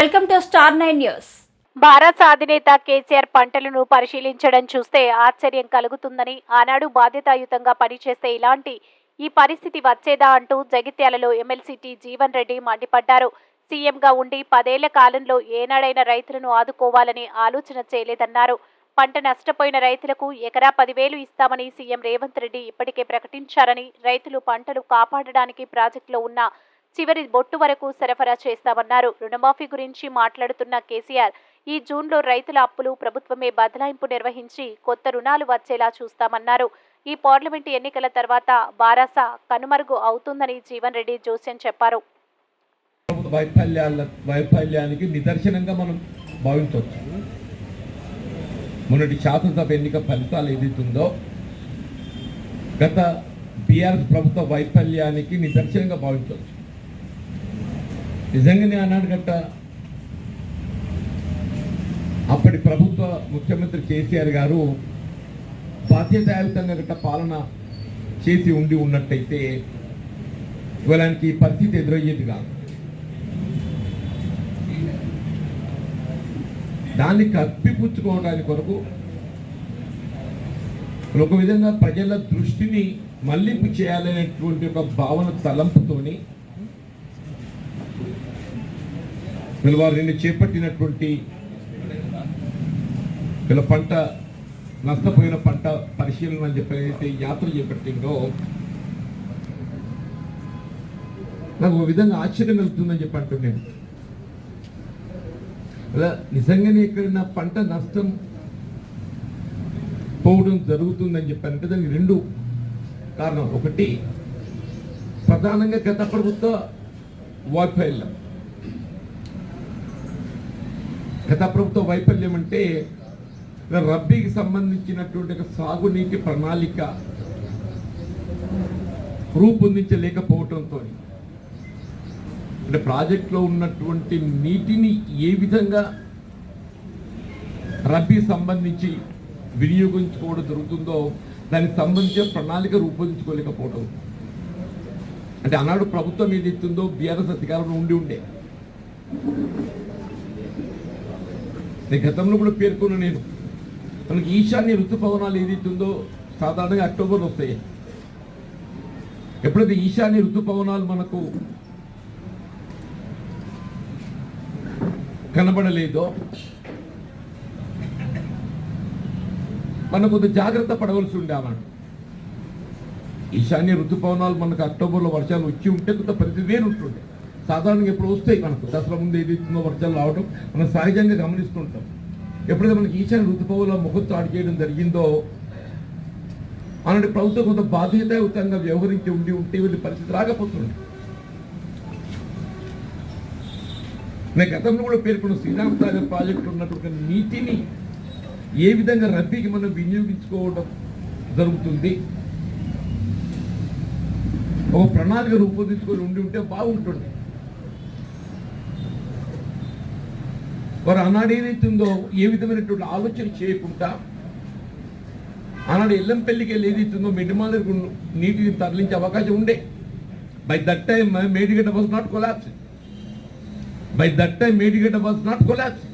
Welcome to star nine news. Bharat అధినేత కేసీఆర్ పంటలను పరిశీలించడం చూస్తే ఆశ్చర్యం కలుగుతుందని ఆనాడు బాధ్యతాయుతంగా పనిచేస్తే ఇలాంటి ఈ పరిస్థితి వచ్చేదా అంటూ జగిత్యాలలో ఎమ్మెల్సీటీ జీవన్ రెడ్డి మండిపడ్డారు. సీఎంగా ఉండి పదేళ్ళ కాలంలో ఏనాడైనా రైతులను ఆదుకోవాలని ఆలోచన చేయలేదన్నారు. పంట నష్టపోయిన రైతులకు ఎకరా పదివేలు ఇస్తామని సీఎం రేవంత్ రెడ్డి ఇప్పటికే ప్రకటించారని రైతులు పంటలు కాపాడడానికి ప్రాజెక్టులో ఉన్న చివరి బొట్టు వరకు సరఫరా చేస్తామన్నారు. రుణమాఫీ గురించి మాట్లాడుతున్న కేసీఆర్ ఈ జూన్లో రైతుల అప్పులు ప్రభుత్వమే బదలాయింపు నిర్వహించి కొత్త రుణాలు వచ్చేలా చూస్తామన్నారు. ఈ పార్లమెంటు ఎన్నికల తర్వాత బారాస కనుమరుగు అవుతుందని జీవన్ రెడ్డి జోస్యం చెప్పారు. వైఫల్యాల వైఫల్యానికి నిదర్శనంగా మనం భావించవచ్చు. మొన్నటి శాసనసభ ఎన్నిక ఫలితాలు ఏదైతుందో గత బీఆర్ఎస్ ప్రభుత్వ వైఫల్యానికి నిదర్శనంగా భావించవచ్చు. నిజంగానే ఆనాడు గట్ట అప్పటి ప్రభుత్వ ముఖ్యమంత్రి కేసీఆర్ గారు బాధ్యతాయుతంగా గట్ట పాలన చేసి ఉండి ఉన్నట్టయితే ఇవాళ పరిస్థితి ఎదురయ్యేది కాదు. దాన్ని కప్పిపుచ్చుకోవడానికి కొరకు ఒక విధంగా ప్రజల దృష్టిని మళ్ళింపు చేయాలనేటువంటి ఒక భావన తలంపుతోని వీళ్ళు వారు నిన్ను చేపట్టినటువంటి వీళ్ళ పంట నష్టపోయిన పంట పరిశీలన అని చెప్పి ఏదైతే యాత్ర చేపట్టిందో నాకు ఒక విధంగా ఆశ్చర్యం కలుగుతుందని చెప్పి అంటున్నాను. అలా నిజంగానే ఎక్కడైనా పంట నష్టం పోవడం జరుగుతుందని చెప్పానంటే దానికి రెండు కారణం ఒకటి ప్రధానంగా గత ప్రభుత్వ వైఫల్యం గత ప్రభుత్వ వైఫల్యం అంటే రబ్బీకి సంబంధించినటువంటి ఒక సాగునీటి ప్రణాళిక రూపొందించలేకపోవటంతో అంటే ప్రాజెక్టులో ఉన్నటువంటి నీటిని ఏ విధంగా రబ్బీ సంబంధించి వినియోగించుకోవడం జరుగుతుందో దానికి సంబంధించిన ప్రణాళిక రూపొందించుకోలేకపోవడం అంటే ఆనాడు ప్రభుత్వం ఏది ఇస్తుందో బీఆర్ఎస్ అధికారంలో ఉండి ఉండే. నేను గతంలో కూడా పేర్కొన్న నేను. మనకి ఈశాన్య ఋతుపవనాలు ఏదైతుందో సాధారణంగా అక్టోబర్ వస్తాయి. ఎప్పుడైతే ఈశాన్య ఋతుపవనాలు మనకు కనబడలేదో మనం కొంత జాగ్రత్త పడవలసి ఉండే అన్నాడు ఈశాన్య ఋతుపవనాలు మనకు అక్టోబర్లో వర్షాలు వచ్చి ఉంటే కొంత ప్రతిదేని ఉంటుండే. సాధారణంగా ఎప్పుడు వస్తాయి మనకు? దసరా ముందు ఏది ఇస్తుందో వర్షాలు రావడం మనం సహజంగా గమనిస్తుంటాం. ఎప్పుడైతే మనకి ఈశాన్య ఋతుపవుల ముఖం చాటు చేయడం జరిగిందో అలాంటి ప్రభుత్వం కొంత బాధ్యతాయుతంగా వ్యవహరించి ఉండి ఉంటే వీళ్ళ పరిస్థితి రాకపోతుంది నేను గతంలో కూడా పేర్కొన్న శ్రీరామ్ సాగర్ ప్రాజెక్టు ఉన్నటువంటి నీటిని ఏ విధంగా రద్దీకి మనం వినియోగించుకోవడం జరుగుతుంది? ఒక ప్రణాళిక రూపొందించుకొని ఉండి ఉంటే బాగుంటుంది వారు ఆనాడు ఏదైతుందో ఏ విధమైనటువంటి ఆలోచన చేయకుండా ఆనాడు ఎల్లంపల్లికి వెళ్ళి ఏదైతుందో మిడిమాలకు నీటిని తరలించే అవకాశం ఉండే. By that time Medigadda was not collapse by that time Medigadda was not collapse